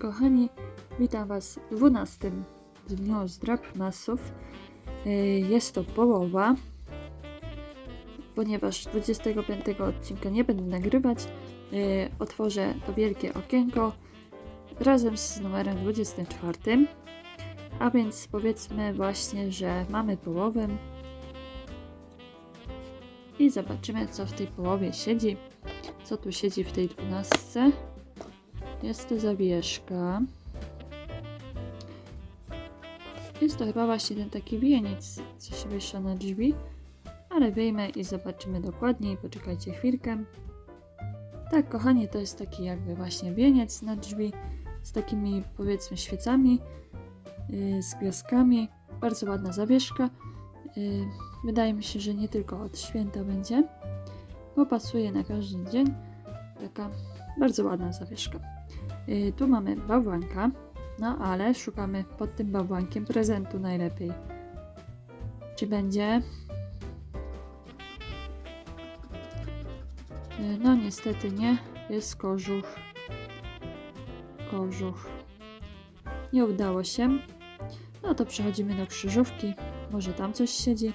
kochani, witam Was w 12 dniu z Drapmasów. Y, Jest to połowa, ponieważ 25 odcinka nie będę nagrywać. y, Otworzę to wielkie okienko razem z numerem 24. A więc powiedzmy właśnie, że mamy połowę i zobaczymy, co w tej połowie siedzi. Co tu siedzi w tej 12. Jest to zawieszka. Jest to chyba właśnie ten taki wieniec, co się wiesza na drzwi. Ale wyjmę i zobaczymy dokładniej. Poczekajcie chwilkę. Tak, kochani, to jest taki jakby właśnie wieniec na drzwi z takimi powiedzmy świecami, yy, z gwiazdkami. Bardzo ładna zawieszka. Yy, wydaje mi się, że nie tylko od święta będzie, bo pasuje na każdy dzień. Taka bardzo ładna zawieszka. Y, tu mamy bałwanka, no ale szukamy pod tym bałwankiem prezentu najlepiej. Czy będzie? Y, no niestety nie, jest kożuch. Kożuch. Nie udało się. No to przechodzimy do krzyżówki. Może tam coś siedzi.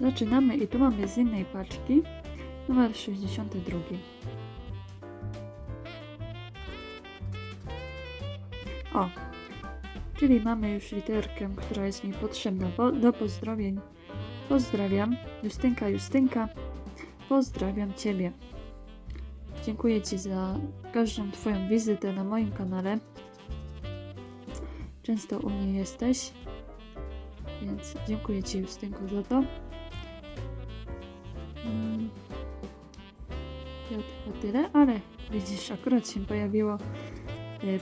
Zaczynamy i tu mamy z innej paczki numer 62. O, czyli mamy już literkę, która jest mi potrzebna bo, do pozdrowień. Pozdrawiam, Justynka, Justynka, pozdrawiam Ciebie. Dziękuję Ci za każdą Twoją wizytę na moim kanale. Często u mnie jesteś, więc dziękuję Ci, Justynko, za to. Mm. To chyba tyle, ale widzisz, akurat się pojawiło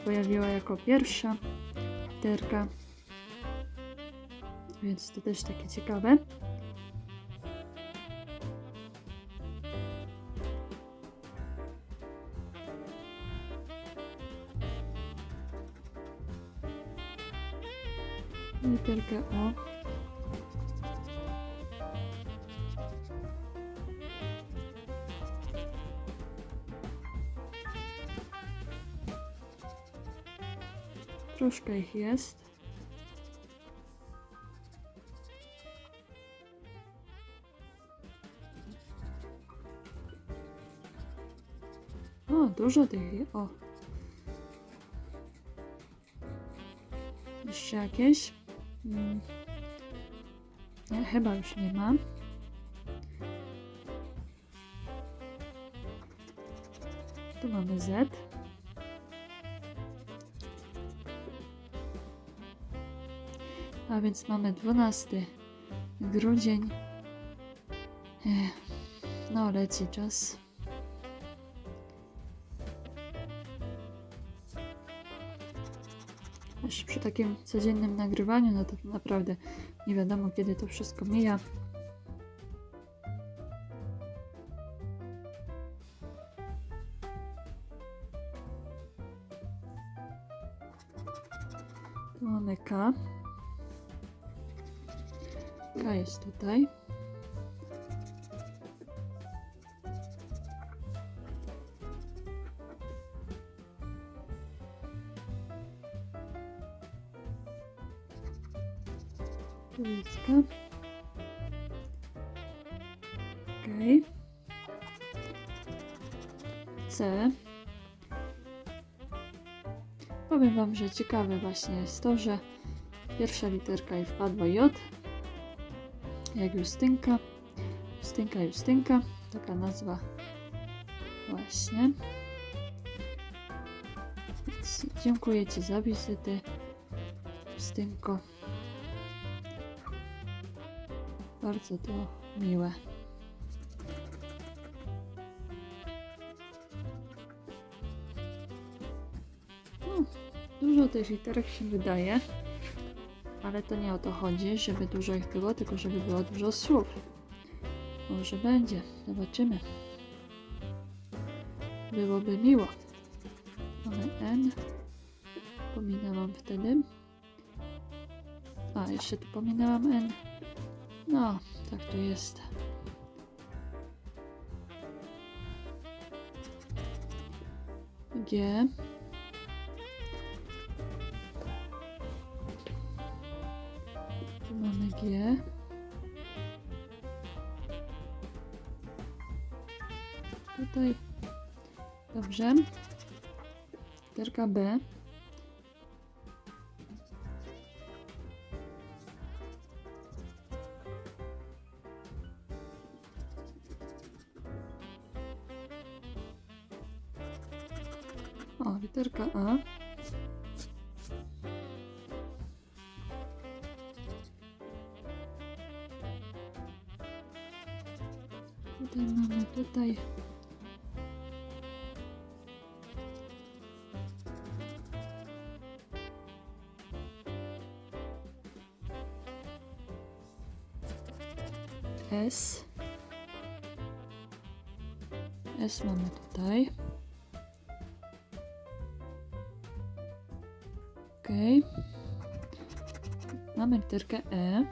pojawiła jako pierwsza literka. Więc to też takie ciekawe. Literkę O. Troszkę ich jest. O, dużo tych. O. Jeszcze jakieś? Mm. Nie, chyba już nie ma. Tu mamy Z. A więc mamy 12 grudzień. No, leci czas. Już przy takim codziennym nagrywaniu, no to naprawdę nie wiadomo, kiedy to wszystko mija. Mamy K. K jest tutaj. Tu jest K. Okej. C. Powiem Wam, że ciekawe właśnie jest to, że pierwsza literka i wpadła J jak Justynka. Justynka, Justynka. Taka nazwa właśnie. Dziękuję Ci za wizytę. Justynko. Bardzo to miłe. No, dużo tych literek się wydaje. Ale to nie o to chodzi, żeby dużo ich było, tylko żeby było dużo słów. Może będzie, zobaczymy. Byłoby miło. Mamy N. Pominęłam wtedy. A, jeszcze tu pominęłam N. No, tak to jest. G. Tu mamy G. Tutaj. Dobrze. Literka B. O, literka A. Tutaj mamy tutaj. S. S mamy tutaj. Okej. Mamy literkę E.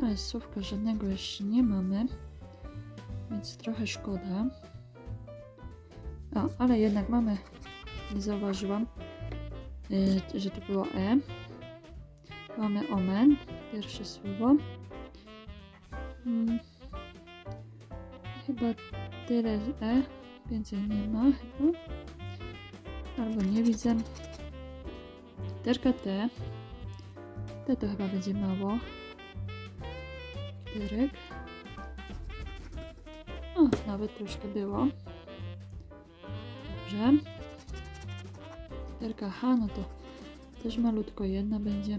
No ale słówka żadnego jeszcze nie mamy, więc trochę szkoda. A, ale jednak mamy, nie zauważyłam, y, że to było E. Mamy omen, pierwsze słowo. Mm. Chyba tyle z E, więcej nie ma chyba. Albo nie widzę. Literka T. T to chyba będzie mało. Literek. O, nawet troszkę było. Dobrze. Literka H, no to też malutko jedna będzie.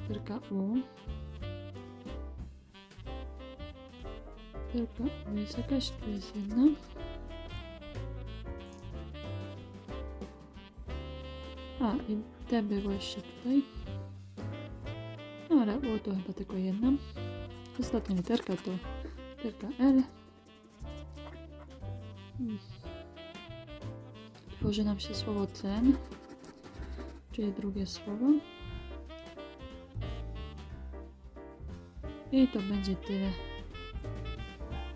Literka U. Literka U jest jakaś, tu jest jedna. A, i te było jeszcze tutaj. Ale U to chyba tylko jedna. Ostatnia literka to literka L. Tworzy nam się słowo tlen, czyli drugie słowo. I to będzie tyle.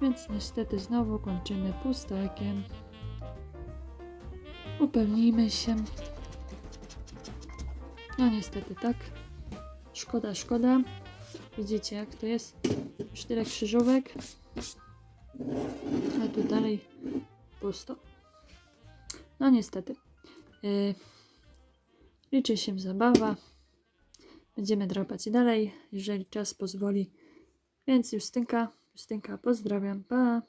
Więc niestety znowu kończymy pustakiem. Upewnijmy się. No niestety tak. Szkoda, szkoda. Widzicie jak to jest? Tyle krzyżówek. A tu dalej pusto. No niestety. Yy, liczy się zabawa. Będziemy drapać dalej, jeżeli czas pozwoli. Więc Justynka, Justynka pozdrawiam. Pa!